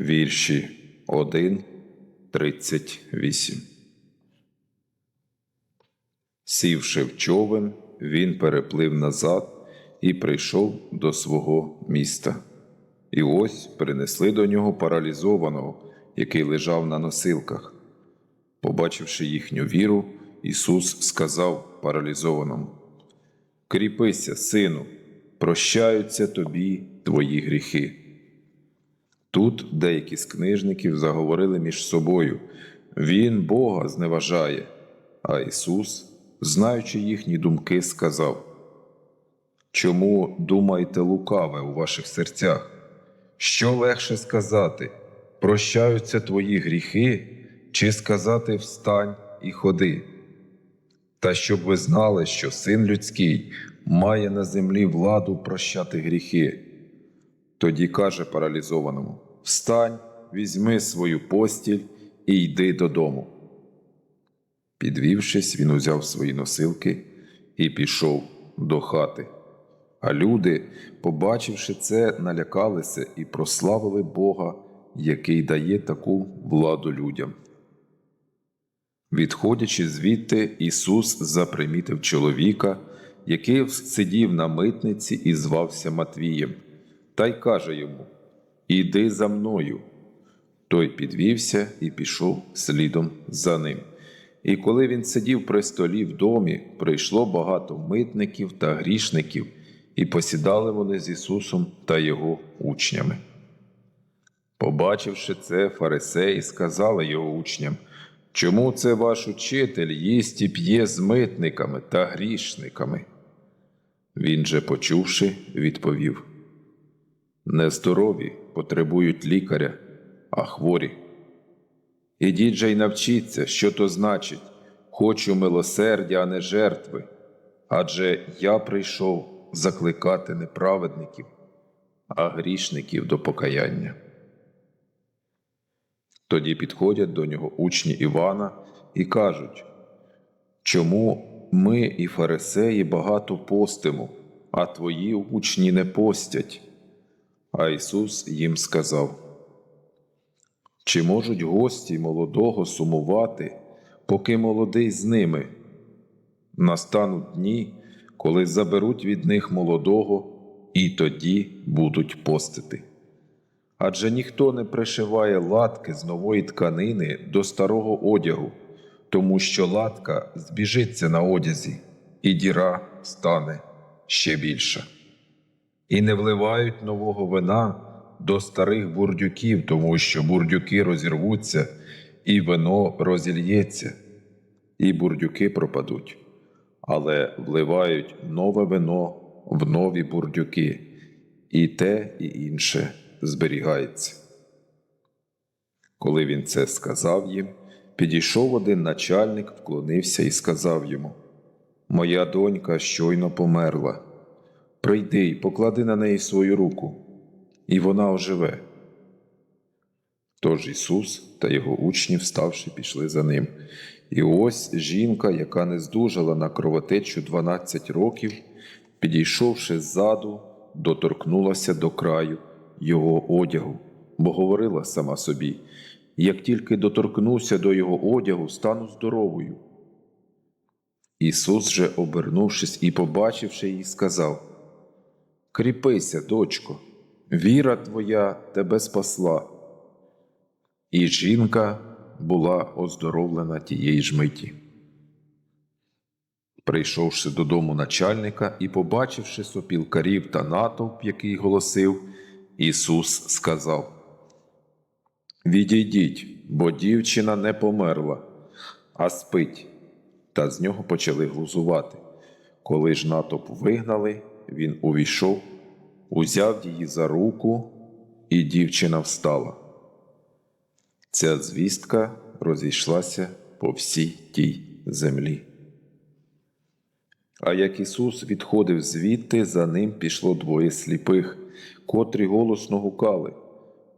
вірші 1, 38. Сівши в човен, він переплив назад і прийшов до свого міста. І ось принесли до нього паралізованого, який лежав на носилках. Побачивши їхню віру, Ісус сказав паралізованому: Кріпися, сину, прощаються тобі твої гріхи. Тут деякі з книжників заговорили між собою Він Бога зневажає, а Ісус, знаючи їхні думки, сказав: Чому думаєте лукаве у ваших серцях? Що легше сказати прощаються твої гріхи, чи сказати встань і ходи? Та щоб ви знали, що син людський має на землі владу прощати гріхи. Тоді каже паралізованому: Встань, візьми свою постіль і йди додому. Підвівшись, він узяв свої носилки і пішов до хати. А люди, побачивши це, налякалися і прославили Бога, який дає таку владу людям. Відходячи звідти, Ісус запримітив чоловіка, який сидів на митниці і звався Матвієм, та й каже йому: Іди за мною. Той підвівся і пішов слідом за ним. І коли він сидів при столі в домі, прийшло багато митників та грішників, і посідали вони з Ісусом та Його учнями. Побачивши це, фарисеї сказали його учням, чому це ваш учитель їсть і п'є з митниками та грішниками? Він же, почувши, відповів: Нездорові потребують лікаря, а хворі. Ідіть же й навчіться, що то значить хочу милосердя, а не жертви. Адже я прийшов закликати не праведників, а грішників до покаяння. Тоді підходять до нього учні Івана і кажуть, чому ми і фарисеї багато постимо, а твої учні не постять? А Ісус їм сказав, чи можуть гості молодого сумувати, поки молодий з ними? Настануть дні, коли заберуть від них молодого, і тоді будуть постити. Адже ніхто не пришиває латки з нової тканини до старого одягу, тому що латка збіжиться на одязі, і діра стане ще більша. І не вливають нового вина до старих бурдюків, тому що бурдюки розірвуться, і вино розільється, і бурдюки пропадуть, але вливають нове вино в нові бурдюки, і те, і інше зберігається. Коли він це сказав їм, підійшов один начальник, вклонився і сказав йому: Моя донька щойно померла. Прийди й поклади на неї свою руку, і вона оживе. Тож Ісус та його учні, вставши, пішли за ним. І ось жінка, яка не здужала на кровотечу 12 років, підійшовши ззаду, доторкнулася до краю його одягу, бо говорила сама собі: як тільки доторкнуся до його одягу, стану здоровою. Ісус же, обернувшись і побачивши її, сказав: Кріпися, дочко, віра твоя тебе спасла. І жінка була оздоровлена тієї ж миті. Прийшовши додому начальника і побачивши сопілкарів та натовп, який голосив, Ісус сказав: Відійдіть, бо дівчина не померла, а спить. Та з нього почали глузувати. Коли ж натовп вигнали, він увійшов, узяв її за руку, і дівчина встала. Ця звістка розійшлася по всій тій землі. А як Ісус відходив звідти, за ним пішло двоє сліпих, котрі голосно гукали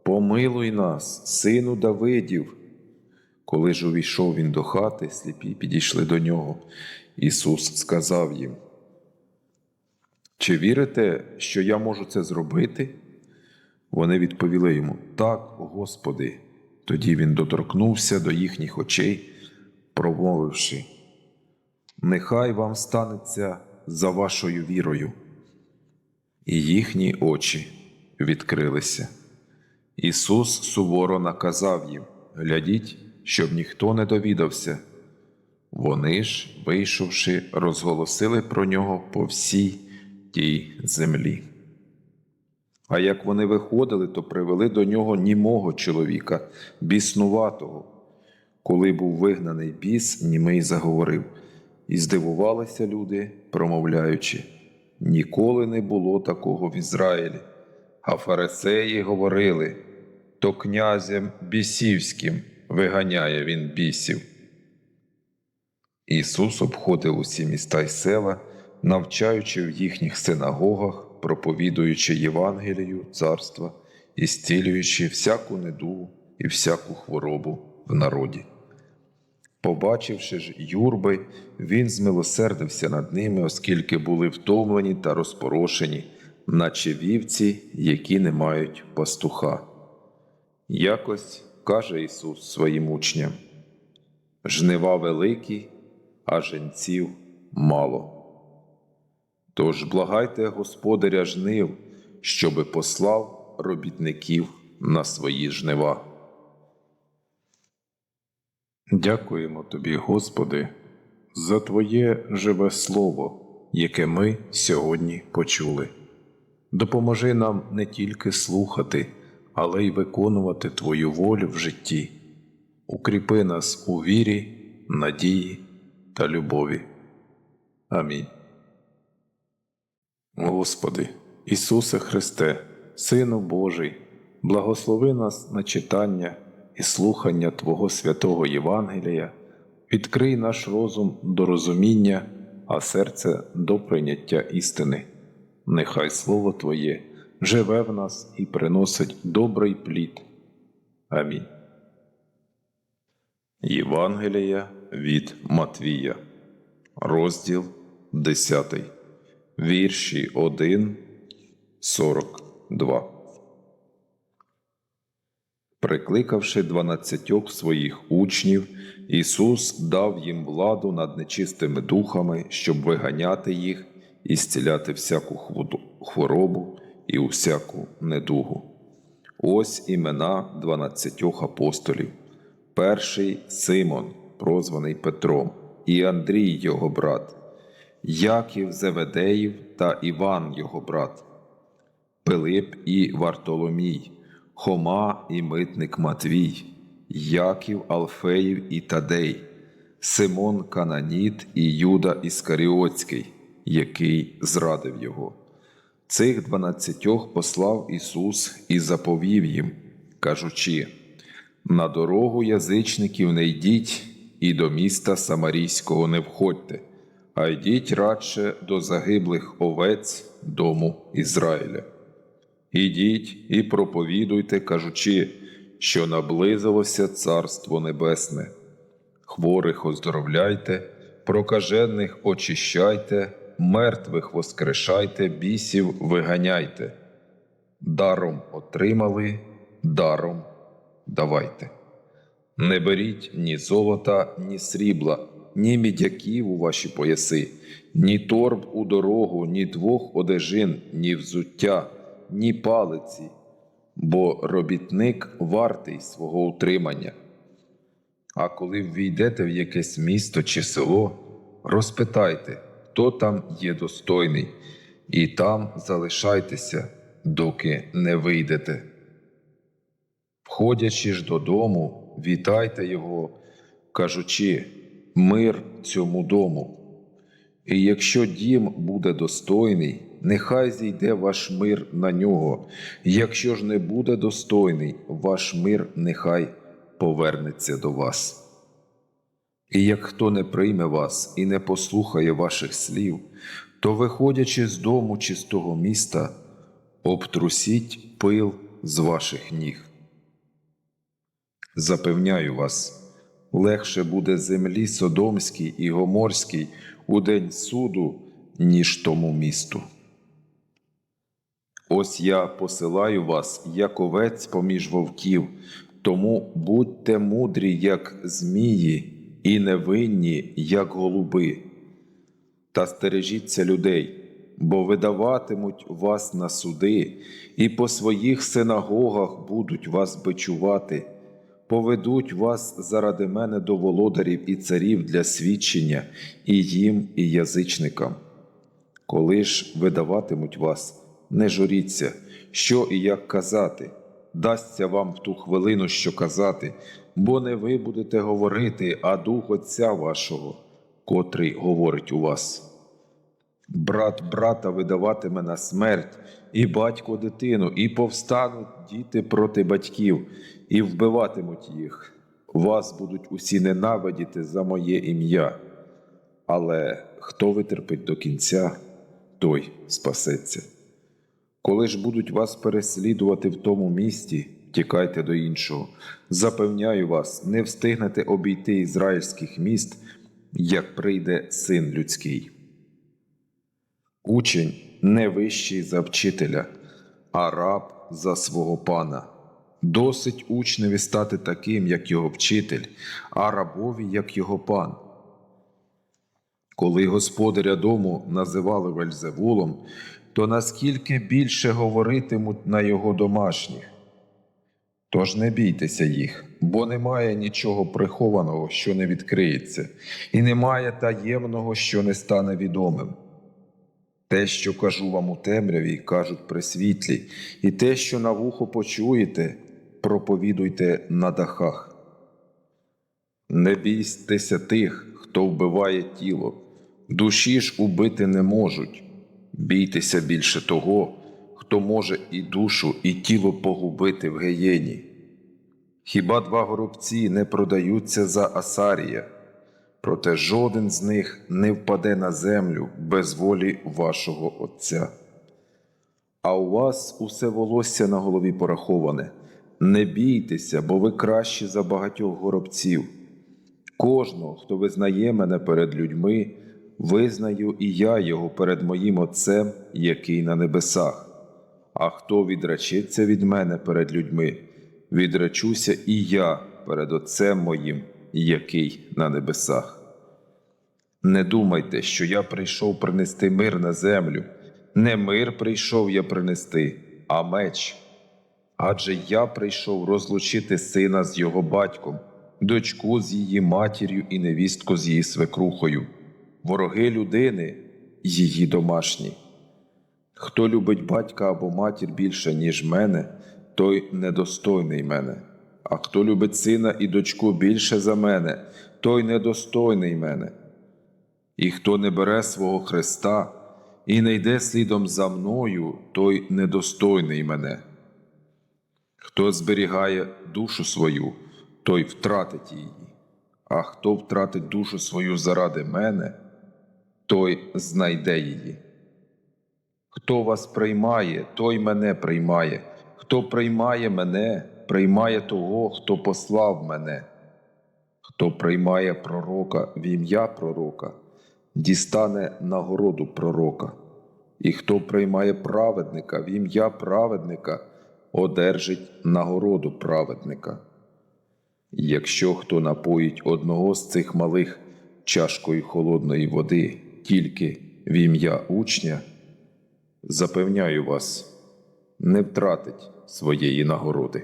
Помилуй нас, сину Давидів. Коли ж увійшов він до хати, сліпі підійшли до нього. Ісус сказав їм: Чи вірите, що я можу це зробити? Вони відповіли йому: Так, Господи. Тоді він доторкнувся до їхніх очей, промовивши: Нехай вам станеться за вашою вірою. І їхні очі відкрилися. Ісус суворо наказав їм: глядіть, щоб ніхто не довідався. Вони ж, вийшовши, розголосили про нього по всій тій землі. А як вони виходили, то привели до нього німого чоловіка, біснуватого. Коли був вигнаний біс, німий заговорив, і здивувалися люди, промовляючи: ніколи не було такого в Ізраїлі. А фарисеї говорили: то князем бісівським виганяє він бісів. Ісус обходив усі міста й села, навчаючи в їхніх синагогах, проповідуючи Євангелію царства і зцілюючи всяку недугу і всяку хворобу в народі. Побачивши ж юрби, він змилосердився над ними, оскільки були втомлені та розпорошені, наче вівці, які не мають пастуха. Якось каже Ісус своїм учням: жнива великі, а женців мало. Тож благайте Господаря жнив, щоби послав робітників на свої жнива. Дякуємо Тобі, Господи, за Твоє живе Слово, яке ми сьогодні почули. Допоможи нам не тільки слухати, але й виконувати Твою волю в житті. Укріпи нас у вірі, надії та любові. Амінь. Господи, Ісусе Христе, Сину Божий, благослови нас на читання і слухання Твого святого Євангелія, відкрий наш розум до розуміння, а серце до прийняття істини. Нехай Слово Твоє живе в нас і приносить добрий плід. Амінь. Євангелія від Матвія, розділ 10, вірші 1, 42. Прикликавши дванадцятьох своїх учнів, Ісус дав їм владу над нечистими духами, щоб виганяти їх і зціляти всяку хворобу і усяку недугу. Ось імена дванадцятьох апостолів. Перший Симон, прозваний Петром, і Андрій його брат, Яків Зеведеїв та Іван його брат, Пилип і Вартоломій, Хома і митник Матвій, Яків Алфеїв і Тадей, Симон Кананіт і Юда Іскаріотський, який зрадив його. Цих дванадцятьох послав Ісус і заповів їм, кажучи: на дорогу язичників не йдіть, і до міста Самарійського не входьте, а йдіть радше до загиблих овець дому Ізраїля. Ідіть і проповідуйте, кажучи, що наблизилося Царство Небесне. Хворих оздоровляйте, прокажених очищайте, мертвих воскрешайте, бісів виганяйте. Даром отримали, даром давайте. Не беріть ні золота, ні срібла, ні мідяків у ваші пояси, ні торб у дорогу, ні двох одежин, ні взуття, ні палиці, бо робітник вартий свого утримання. А коли ввійдете в якесь місто чи село, розпитайте, хто там є достойний, і там залишайтеся, доки не вийдете. Входячи ж додому, вітайте його, кажучи мир цьому дому. І якщо дім буде достойний, нехай зійде ваш мир на нього, якщо ж не буде достойний, ваш мир нехай повернеться до вас. І як хто не прийме вас і не послухає ваших слів, то, виходячи з дому чи з того міста, обтрусіть пил з ваших ніг. Запевняю вас, легше буде землі Содомській і Гоморській у день суду, ніж тому місту. Ось я посилаю вас, як овець поміж вовків, тому будьте мудрі, як змії, і невинні, як голуби. Та стережіться людей, бо видаватимуть вас на суди, і по своїх синагогах будуть вас бичувати, поведуть вас заради мене до володарів і царів для свідчення і їм, і язичникам. Коли ж видаватимуть вас, не журіться, що і як казати, дасться вам в ту хвилину, що казати, бо не ви будете говорити, а Дух Отця вашого, котрий говорить у вас. Брат брата видаватиме на смерть, і батько дитину, і повстануть діти проти батьків, і вбиватимуть їх. Вас будуть усі ненавидіти за моє ім'я. Але хто витерпить до кінця, той спасеться. Коли ж будуть вас переслідувати в тому місті, тікайте до іншого. Запевняю вас, не встигнете обійти ізраїльських міст, як прийде син людський. Учень не вищий за вчителя, а раб за свого пана. Досить учневі стати таким, як його вчитель, а рабові, як його пан. Коли господаря дому називали Вельзевулом, то наскільки більше говоритимуть на його домашніх. Тож не бійтеся їх, бо немає нічого прихованого, що не відкриється, і немає таємного, що не стане відомим. Те, що кажу вам у темряві, кажуть при світлі, і те, що на вухо почуєте, проповідуйте на дахах. Не бійтеся тих, хто вбиває тіло, душі ж убити не можуть. Бійтеся більше того, хто може і душу, і тіло погубити в геєні. Хіба два горобці не продаються за Асарія, проте жоден з них не впаде на землю без волі вашого Отця. А у вас усе волосся на голові пораховане. Не бійтеся, бо ви кращі за багатьох горобців. Кожного, хто визнає мене перед людьми, визнаю і я його перед моїм Отцем, який на небесах. А хто відречеться від мене перед людьми, відречуся і я перед Отцем моїм, який на небесах. Не думайте, що я прийшов принести мир на землю. Не мир прийшов я принести, а меч. Адже я прийшов розлучити сина з його батьком, дочку з її матір'ю і невістку з її свекрухою, вороги людини, її домашні. Хто любить батька або матір більше, ніж мене, той недостойний мене, а хто любить сина і дочку більше за мене, той недостойний мене. І хто не бере свого Христа і не йде слідом за мною, той недостойний мене. Хто зберігає душу свою, той втратить її, а хто втратить душу свою заради мене, той знайде її. Хто вас приймає, той мене приймає, хто приймає мене, приймає того, хто послав мене. Хто приймає пророка в ім'я пророка, дістане нагороду пророка, і хто приймає праведника в ім'я праведника, одержить нагороду праведника. Якщо хто напоїть одного з цих малих чашкою холодної води тільки в ім'я учня, запевняю вас, не втратить своєї нагороди.